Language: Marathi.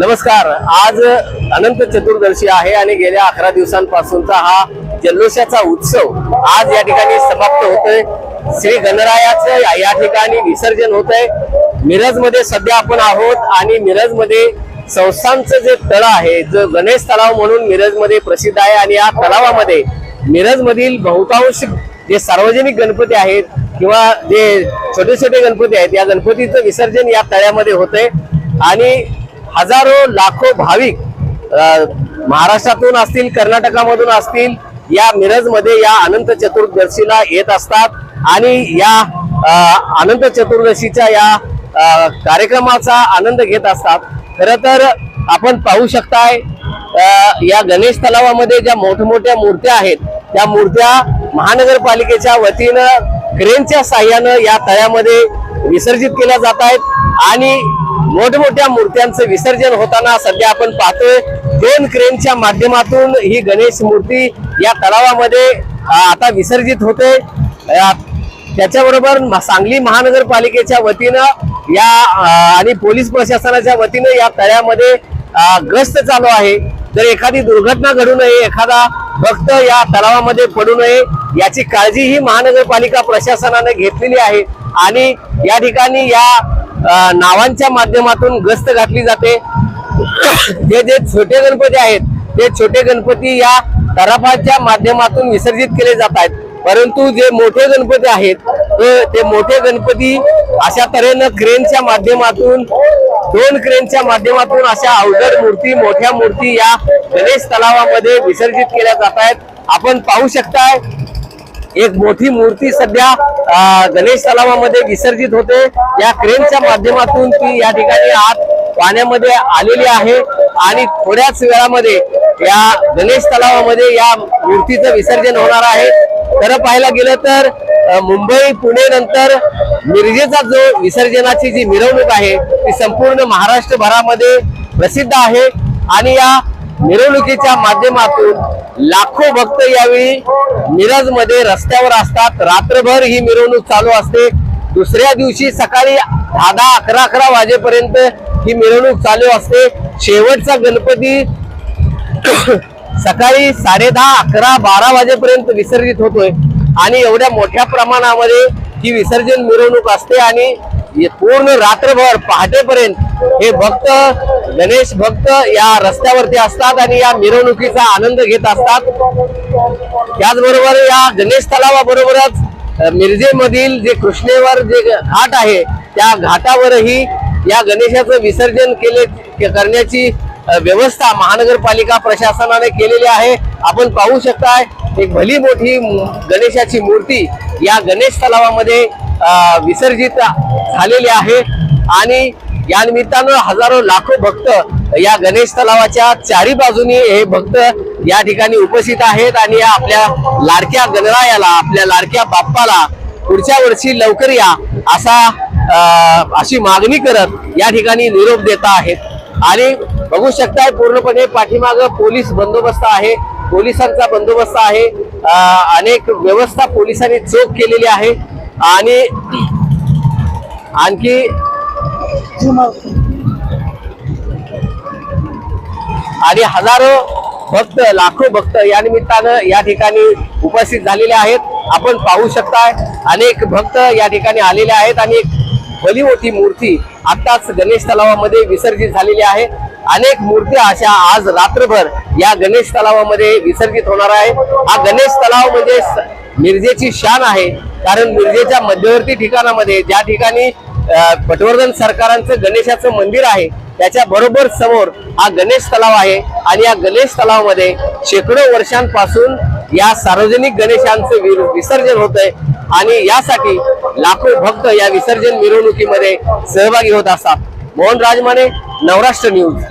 नमस्कार. आज अनंत चतुर्दशी आहे आणि गेल्या अकरा दिवसांपासूनचा हा जल्लोषाचा उत्सव आज या ठिकाणी समाप्त होतोय. श्री गणरायाचं या- ठिकाणी विसर्जन होत आहे मिरजमध्ये सध्या आपण आहोत आणि मिरजमध्ये संस्थांचं जे तळ आहे जो गणेश तलाव म्हणून मिरजमध्ये प्रसिद्ध आहे आणि या तलावामध्ये मिरज मधील बहुतांश जे सार्वजनिक गणपती आहेत किंवा जे छोटे छोटे गणपती आहेत या गणपतीचं विसर्जन या तळ्यामध्ये होतंय. आणि हजारो लाखो भाविक महाराष्ट्रातून असतील कर्नाटकामधून असतील या मिरजमध्ये या अनंत चतुर्दशीला येत असतात. आणि या अनंत चतुर्दशीच्या या कार्यक्रमाचा आनंद घेत असतात. खरं तर आपण पाहू शकताय या गणेश तलावामध्ये ज्या मोठमोठ्या मूर्त्या आहेत त्या मूर्त्या महानगरपालिकेच्या वतीनं क्रेनच्या साह्यानं या तळ्यामध्ये विसर्जित केल्या जात आहेत. आणि मोठमोठ्या मूर्त्यांचं विसर्जन होताना सध्या आपण पाहतोय. दोन क्रेनच्या माध्यमातून ही गणेश मूर्ती या तलावामध्ये आता विसर्जित होते. त्याच्याबरोबर सांगली महानगरपालिकेच्या वतीनं या आणि पोलीस प्रशासनाच्या वतीनं या तळ्यामध्ये ग्रस्त गस्त चालू आहे. जर एखादी दुर्घटना घडू नये एखादा भक्त या तलावामध्ये पडू नये याची काळजी ही महानगरपालिका प्रशासनाने घेतलेली आहे. आणि या ठिकाणी या नावांच्या माध्यमातून गस्त घातली जाते. जे जे छोटे गणपती आहेत ते छोटे गणपती या तराफाच्या माध्यमातून विसर्जित केले जात आहेत. परंतु जे मोठे गणपती आहेत ते- ते मोठे गणपती अशा तऱ्हेनं क्रेनच्या माध्यमातून दोन क्रेनच्या माध्यमातून अशा अवघड मूर्ती मोठ्या मूर्ती या गणेश तलावामध्ये विसर्जित केल्या जात आहेत. आपण पाहू शकताय एक मोठी मूर्ती सध्या गणेश तलावामध्ये विसर्जित होते. या क्रेनच्या माध्यमातून ती या ठिकाणी आत पाण्यामध्ये आलेली आहे. आणि थोड्याच वेळामध्ये या गणेश तलावामध्ये या मूर्तीचं विसर्जन होणार आहे. खरं पाहायला गेलं तर मुंबई पुणे नंतर मिरजेचा जो विसर्जनाची जी मिरवणूक आहे ती संपूर्ण महाराष्ट्रभरामध्ये प्रसिद्ध आहे. आणि या मिरवणुकीच्या माध्यमातून लाखो भक्त यावेळी मिरजमध्ये रस्त्यावर असतात. रात्रभर ही मिरवणूक चालू असते. दुसऱ्या दिवशी सकाळी दहा दहा अकरा अकरा वाजेपर्यंत ही मिरवणूक चालू असते. शेवटचा गणपती सकाळी साडे दहा अकरा बारा वाजेपर्यंत विसर्जित होतोय. आणि एवढ्या मोठ्या प्रमाणामध्ये ही विसर्जन मिरवणूक असते आणि पूर्ण रात्रभर पहाटेपर्यंत हे भक्त गणेश भक्त या रस्त्यावरती असतात आणि या मिरवणुकीचा आनंद घेत असतात. त्याचबरोबर या गणेश तलावाबरोबरच मिरजेमधील जे कृष्णेवर जे घाट आहे त्या घाटावरही या गणेशाचं विसर्जन केले के- करण्याची व्यवस्था महानगरपालिका प्रशासनाने केलेली आहे. आपण पाहू शकताय एक भली मोठी गणेशाची मूर्ती या गणेश तलावामध्ये विसर्जित झालेली आहे. आणि या निमित्तानं हजारो लाखो भक्त या गणेश तलावाच्या चारी बाजूनी हे भक्त या ठिकाणी उपस्थित आहेत आणि या आपल्या लाडक्या गणरायाला आपल्या लाडक्या बाप्पाला पुढच्या वर्षी लवकर या असा अशी मागणी करत या ठिकाणी निरोप देत आहेत. आणि बघू शकताय पूर्णपणे पाठीमाग पोलीस बंदोबस्त आहे. पोलिसांचा बंदोबस्त आहे. अनेक व्यवस्था पोलिसांनी चोख केलेली आहे. आणि आणखी आणि हजारो भक्त लाखो भक्त या निमित्तानं या ठिकाणी उपस्थित झालेले आहेत. आपण पाहू शकताय अनेक भक्त या ठिकाणी आलेले आहेत आणि एक भली मोठी मूर्ती आत्ताच गणेश तलावामध्ये विसर्जित झालेली आहे. अनेक मूर्त्या अशा आज रात्रभर या गणेश तलावामध्ये विसर्जित होणार आहे. हा गणेश तलाव म्हणजे मिरजेची शान आहे. कारण मिरजेच्या मध्यवर्ती ठिकाणामध्ये ज्या ठिकाणी पटवर्धन सरकारांचं गणेशाचं मंदिर आहे त्याच्या बरोबर समोर हा गणेश तलाव आहे. आणि या गणेश तलावामध्ये शेकडो वर्षांपासून या सार्वजनिक गणेशांचं विसर्जन होत आहे आणि यासाठी लाखो भक्त या विसर्जन मिरवणुकीमध्ये सहभागी होत असतात. मोहन राजमाने नवराष्ट्र न्यूज.